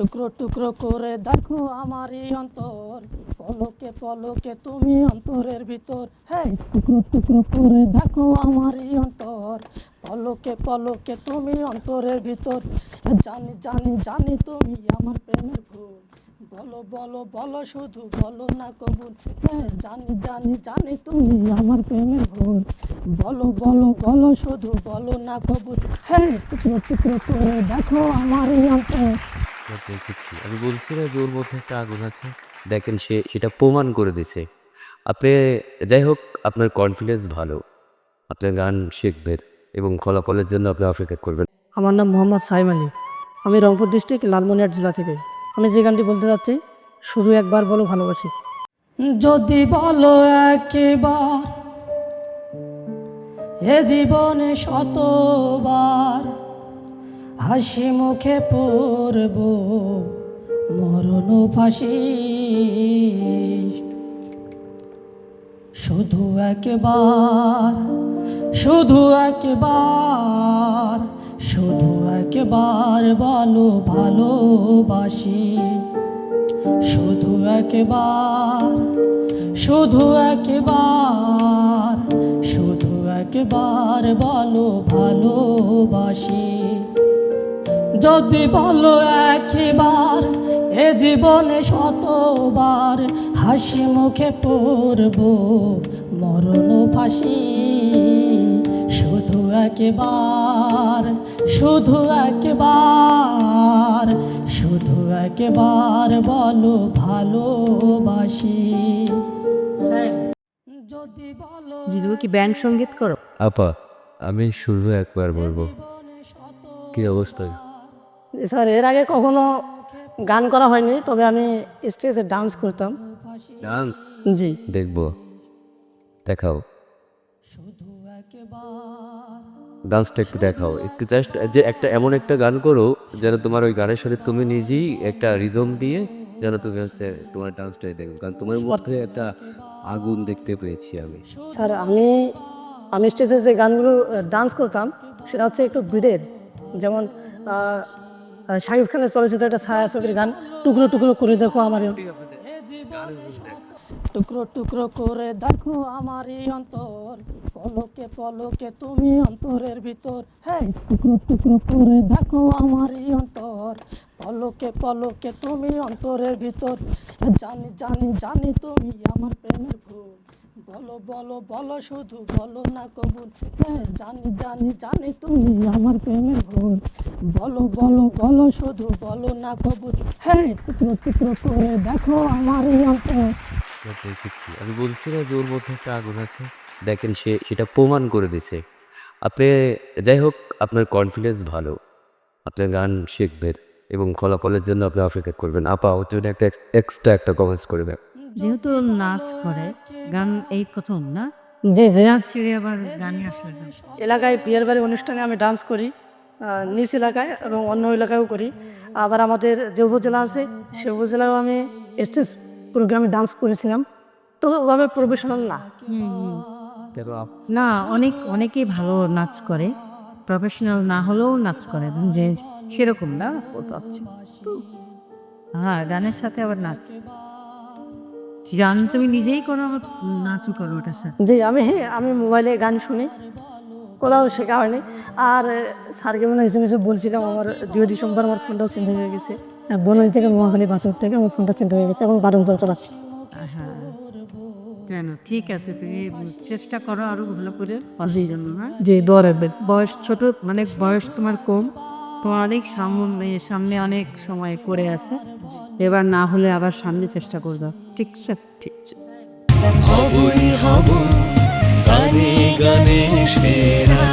টুকরো টুকরো করে দেখো আমারই অন্তর। পলকে পলকে তুমি অন্তরের ভিতর। হ্যাঁ টুকরো টুকরো করে দেখো আমারই অন্তর। পলকে পলকে তুমি অন্তরের ভিতর। জানি জানি জানি তুমি আমার প্রেমের ভুল। বলো বলো বলো শুধু, বলো না কবুল। হ্যাঁ জানি জানি জানি তুমি আমার প্রেমের ভুল। বলো বলো বলো শুধু, বলো না কবুল। হ্যাঁ টুকরো টুকরো করে দেখো আমারই অন্তর। না, দেখেছি। আমি বলছি না যে ওর মধ্যে একটা আগুন আছে। দেখেন সে সেটা প্রমাণ করে দিছে আপনি যাই হোক আপনার কনফিডেন্স ভালো। আপনার গান শিখবেন এবং ফলাফলের জন্য আপনি অপেক্ষা করবেন। আমার নাম মোহাম্মদ সাইম আলী। আমি রংপুর ডিস্ট্রিক্ট লালমনিরহাট জেলা থেকে। আমি যে গানটি বলতে যাচ্ছি শুধু একবার বলো ভালোবাসি। যদি বলো একবার এ জীবনে শতবার হাসি মুখে পড়ব, মরণ ফাঁসি। শুধু একবার শুধু একবার শুধু একবার বলো ভালোবাসি। শুধু একবার শুধু একবার শুধু একবার বলো ভালোবাসি। যদি বলো একবার এ জীবনে শতবার হাসি মুখে পড়ব মরণ ফাঁসি শুধু একবার শুধু একবার শুধু একবার বলো ভালোবাসি। যদি বলো জি তুমি কি ব্যান্ড সংগীত করো? আপা আমি শুধু একবার বলব। কি অবস্থায়? স্যার এর আগে কখনো গান করা হয়নি তবে আমি স্টেজে ডান্স করতাম। ডান্স জি। দেখব। দেখাও। শুধু একবার ডান্সটা একটু দেখাও। একটু জাস্ট যে একটা এমন একটা গান করো যেন তোমার ওই গানের সাথে তুমি নিজেই একটা রিদম দিয়ে যেন তুমি হচ্ছে তোমার ডান্সটাই দেখো। কারণ তোমার মধ্যে একটা আগুন দেখতে পেয়েছি আমি। স্যার আমি আমি স্টেজে যে গানগুলো ডান্স করতাম সেটা হচ্ছে একটু বিডের যেমন শাকিব খানের চলচ্চিত্র একটা ছায়া ছবির গান, টুকরো টুকরো করে দেখো আমার। টুকরো টুকরো করে দেখো আমারই অন্তর, পলকে পলকে তুমি অন্তরের ভিতর। হ্যাঁ টুকরো টুকরো করে দেখো আমারই অন্তর, পলকে পলকে তুমি অন্তরের ভিতর। জানি জানি জানি তুমি আমার প্রেমের ভুল বলো বলো বলো শুধু, বলো না কবুল। হ্যাঁ জানি জানি জানি তুমি আমার প্রেমের ভুল বলো বলো বলো শুধু, বলো না কবুল। হ্যাঁ টুকরো টুকরো করে দেখো আমার দেখেছি, আমি বলছি না যে ওর মধ্যে একটা আগুন আছে। দেখেন, সে, সেটা প্রমাণ করে দিছে আপনি, যাই হোক, আপনার কনফিডেন্স ভালো। আপনার গান শিখবেন এবং ফলাফলের জন্য আপনি অপেক্ষা করবেন। আপা, ওর জন্য একটা এক্সট্রা একটা কমেন্টস করবেন যেহেতু নাচ করে গান এই প্রথম না? জি জি নাচ। ছেড়ে আবার গানে আসলে এলাকায় বিয়ের বাড়ি অনুষ্ঠানে আমি ডান্স করি নিজ এলাকায় এবং অন্য এলাকায়ও করি। আবার আমাদের যে উপজেলা আছে সে উপজেলায়ও আমি স্টেজ প্রোগ্রামে ডান্স করেছিলাম। তো ওভাবে প্রফেশনাল না। না অনেক অনেকেই ভালো নাচ করে। প্রফেশনাল না হলেও নাচ করে যে সেরকম না? ও তো, হ্যাঁ গানের সাথে আবার নাচ। গান তুমি নিজেই করো আবার নাচও করো ওটার সাথে জি আমি হ্যাঁ আমি মোবাইলে গান শুনি কোথাও শেখা হয়নি। আর স্যারকে মনে হিসেবে হিসেবে বলছিলাম আমার দুই ডিসেম্বর আমার ফোনটাও চেঞ্জ হয়ে গেছে। বনানী থেকে মহাখালী বাসর থেকে আমার ফোনটা চেঞ্জ হয়ে গেছে এবং বারো ফোন চালাচ্ছি। হ্যাঁ কেন? ঠিক আছে তুমি চেষ্টা করো আরও ভালো করে জন্য হ্যাঁ? জি দোয়া রাখবেন। বয়স ছোট মানে বয়স তোমার কম। তোমার অনেক সামনে সামনে অনেক সময় করে আছে। এবার না হলে আবার সামনে চেষ্টা করব। ঠিক আছে ঠিক সেরা।